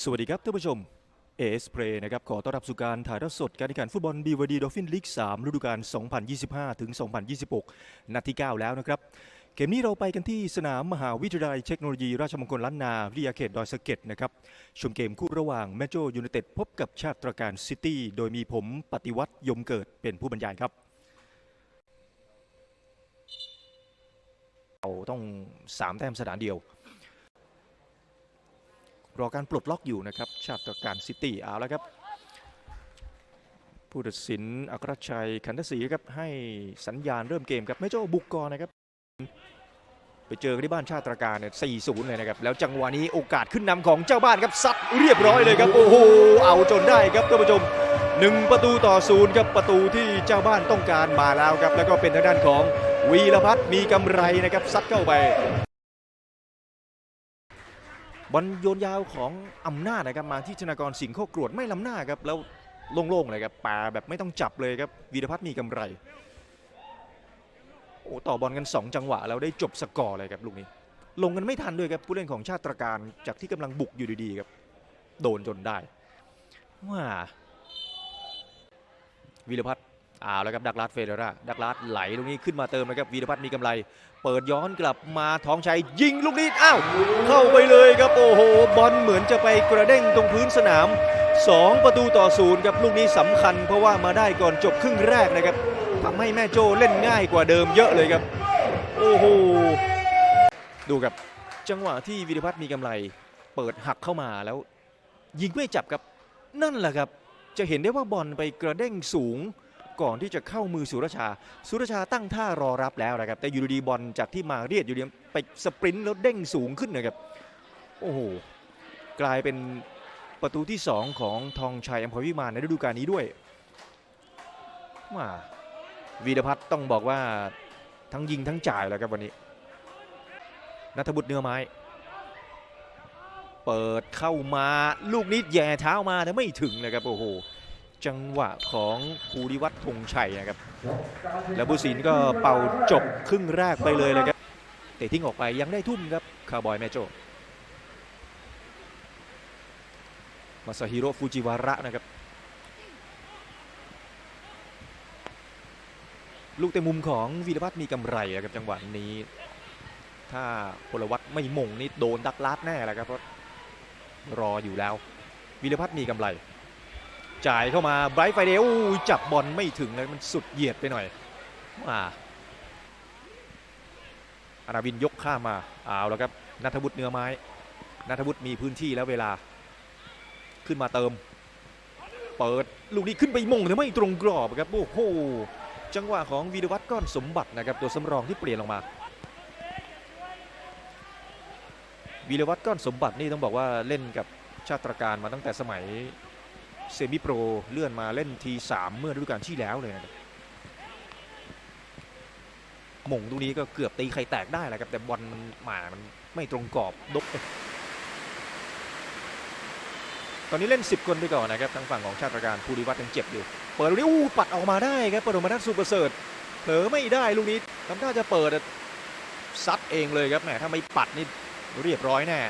สวัสดีครับท่านผู้ชมเอสเพลนะครับ ขอต้อนรับสู่การถ่ายทอดสดการแข่งขันฟุตบอลบีวดีดอฟฟินลีก 3 ฤดูกาล 2025 ถึง 2026 นัดที่ 9 แล้วนะครับ เกมนี้เราไปกันที่สนามมหาวิทยาลัยเทคโนโลยี ราชมงคลล้านนา วิทยาเขตดอยสะเก็ดนะครับ ชมเกมคู่ระหว่างแมโจยูไนเต็ดพบกับชาติตรการซิตี้ โดยมีผมปฏิวัติยมเกิดเป็นผู้บรรยายครับเราต้อง 3 แต้มสนามเดียว รอการปลดล็อกอยู่นะครับ ชาติการซิตี้เอาแล้วครับ ผู้ตัดสินอัครชัยขันทศรีครับให้สัญญาณเริ่มเกมครับไม่โจ้าบุกก่อนนะครับ ไปเจอกันที่บ้านชาติตรการเนี่ย4-0เลยนะครับ แล้วจังหวะนี้โอกาสขึ้นนำของเจ้าบ้านครับซัดเรียบร้อยเลยครับ โอ้โหเอาจนได้ครับท่านผู้ชมหนึ่งประตูต่อศูนย์ครับประตูที่เจ้าบ้านต้องการมาแล้วครับ แล้วก็เป็นทางด้านของวีรพัฒน์มีกำไรนะครับซัดเข้าไป บอลโยนยาวของอำนาจนะครับมาที่ธนากรสิงห์โคกรวดไม่ล้ำหน้าครับแล้วโล่งๆเลยครับปาแบบไม่ต้องจับเลยครับวีรพัฒน์มีกำไรโอ้ต่อบอลกัน 2 จังหวะแล้วได้จบสกอร์เลยครับลูกนี้ ลงกันไม่ทันด้วยครับผู้เล่นของชาติตรการจากที่กำลังบุกอยู่ดีๆครับโดนจนได้ว่าวีรพัฒน์ อ้าวแล้วครับดักลาดเฟเดร่าดักลาดไหลลูกนี้ขึ้นมาเติมนะครับวีรพัฒน์มีกำไร เปิดย้อนกลับมาท้องชัยยิงลูกนี้อ้าวเข้าไปเลยครับโอ้โหบอลเหมือนจะไปกระเด้งตรงพื้นสนาม 2 ประตูต่อศูนย์ครับลูกนี้สำคัญ เพราะว่ามาได้ก่อนจบครึ่งแรกนะครับทำให้แม่โจ้เล่นง่ายกว่าเดิมเยอะเลยครับ โอ้โห ดูครับ จังหวะที่วิรพัฒน์มีกำไร เปิดหักเข้ามาแล้ว ยิงไม่จับครับ นั่นแหละครับ จะเห็นได้ว่าบอลไปกระเด้งสูง ก่อนที่จะเข้ามือสุรชา สุรชาตั้งท่ารอรับแล้วนะครับ แต่อยู่ดีบอลจากที่มาเรียดอยู่ดีไปสปรินต์แล้วเด้งสูงขึ้นนะครับ โอ้โห กลายเป็นประตูที่ 2 ของทองชัยอัมพวิมานในฤดูกาลนี้ด้วย มาวีรพัฒน์ต้องบอกว่าทั้งยิงทั้งจ่ายแล้วครับวันนี้นัทบุตรเนื้อไม้ เปิดเข้ามาลูกนี้แย่เท้ามาแต่ไม่ถึงนะครับโอ้โห จังหวะของภูริวัฒน์ธงชัยนะครับ แล้วผู้สินก็เป่าจบครึ่งแรกไปเลยเลยครับเตะทิ้งออกไปยังได้ทุ่มครับคาร์บอยแมโจมาซาฮิโร่ฟูจิวาระนะครับ ลูกเตะมุมของวีรพัฒน์มีกำไรนะครับจังหวะนี้ ถ้าพลวัตไม่มงนี่โดนดักลาดแน่แหละครับเพราะรออยู่แล้ววีรพัฒน์มีกำไร จ่ายเข้ามาไบรท์ไฟเดลจับบอลไม่ถึงเลยมันสุดเหยียดไปหน่อยอาอานาวินยกข้ามมาเอาแล้วครับนัทวุฒิเนื้อไม้นัทวุฒิมีพื้นที่แล้วเวลาขึ้นมาเติม เปิดลูกนี้ขึ้นไปมงแต่ไม่ตรงกรอบครับโอ้โหจังหวะของวีรวัตรก้อนสมบัตินะครับตัวสำรองที่เปลี่ยนลงมาวีรวัตรก้อนสมบัตินี่ต้องบอกว่าเล่นกับชาติตรการมาตั้งแต่สมัย เซมิโปรเลื่อนมาเล่นทีสามเมื่อฤดูกาลที่แล้วเลยนะครับหม่งตรงนี้ก็เกือบตีไข่แตกได้แหละครับแต่บอลมันหมามันไม่ตรงกรอบดกตอนนี้เล่น 10 คนไปก่อนนะครับทางฝั่งของชาติการภูริวัฒน์ยังเจ็บอยู่เปิดลูกนี้อู้ปัดออกมาได้ครับปฐมทัศน์สุประเสริฐเผลอไม่ได้ลูกนี้ทำท่าจะเปิดซัดเองเลยครับแหมถ้าไม่ปัดนี่เรียบร้อยแน่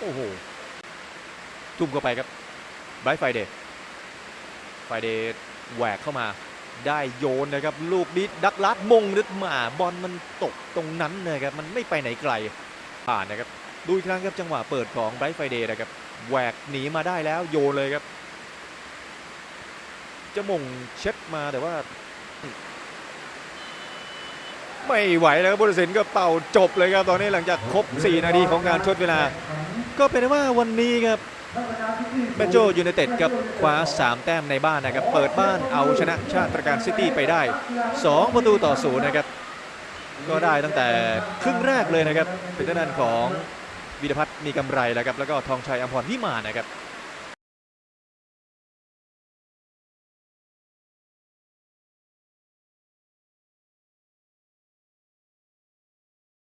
โอ้โหทุ่มเข้าไปครับ ไบรท์ไฟเดย์ไฟเดย์แหวกเข้ามาได้โยนนะครับ ลูกนี้ดักลัดมงนึกมาบอลมันตกตรงนั้นนะครับ มันไม่ไปไหนไกล ผ่านนะครับ ดูอีกครั้งครับจังหวะเปิดของไบรท์ไฟเดย์นะครับแหวกหนีมาได้แล้วโยนเลยครับจะมงเช็ดมาแต่ว่า ไม่ไหวแล้วครับบุรสินก็เป่าจบเลยครับตอนนี้หลังจากครบ 4 นาทีของการชดเวลา ก็เป็นว่าวันนี้ครับ แมนโจยูไนเต็ดครับคว้า 3 แต้มในบ้านนะครับ เปิดบ้านเอาชนะชาติตรการซิตี้ไปได้ 2 ประตูต่อศูนย์นะครับ ก็ได้ตั้งแต่ครึ่งแรกเลยนะครับเป็นด้านของวีรพัฒน์มีกำไรแล้วครับแล้วก็ทองชัยอัมพรวิมานนะครับ